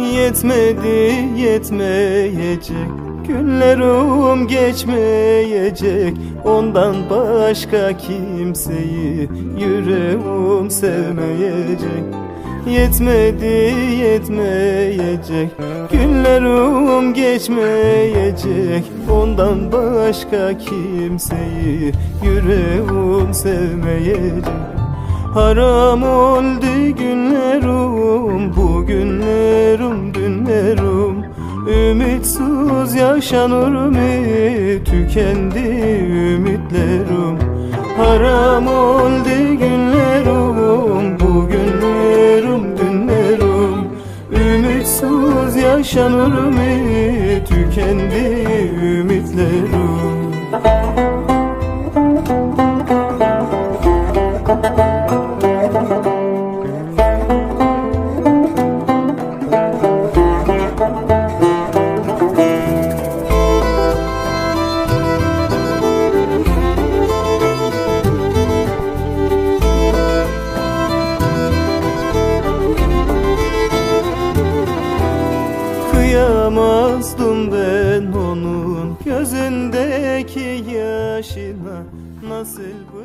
Yetmedi yetmeyecek. Günlerim geçmeyecek. Ondan başka kimseyi Yüreğim sevmeyecek. Yetmedi yetmeyecek. Günlerim geçmeyecek. Ondan başka kimseyi Yüreğim sevmeyecek. Haram oldu günlerim Ümitsiz yaşanır mı? Tükendi ümitlerim. Haram oldu günlerim Bugünlerim dünlerim. Ümitsiz yaşanır mı? Tükendi ümitlerim Kıyamazdım ben onun gözündeki yaşına. Nasıl bu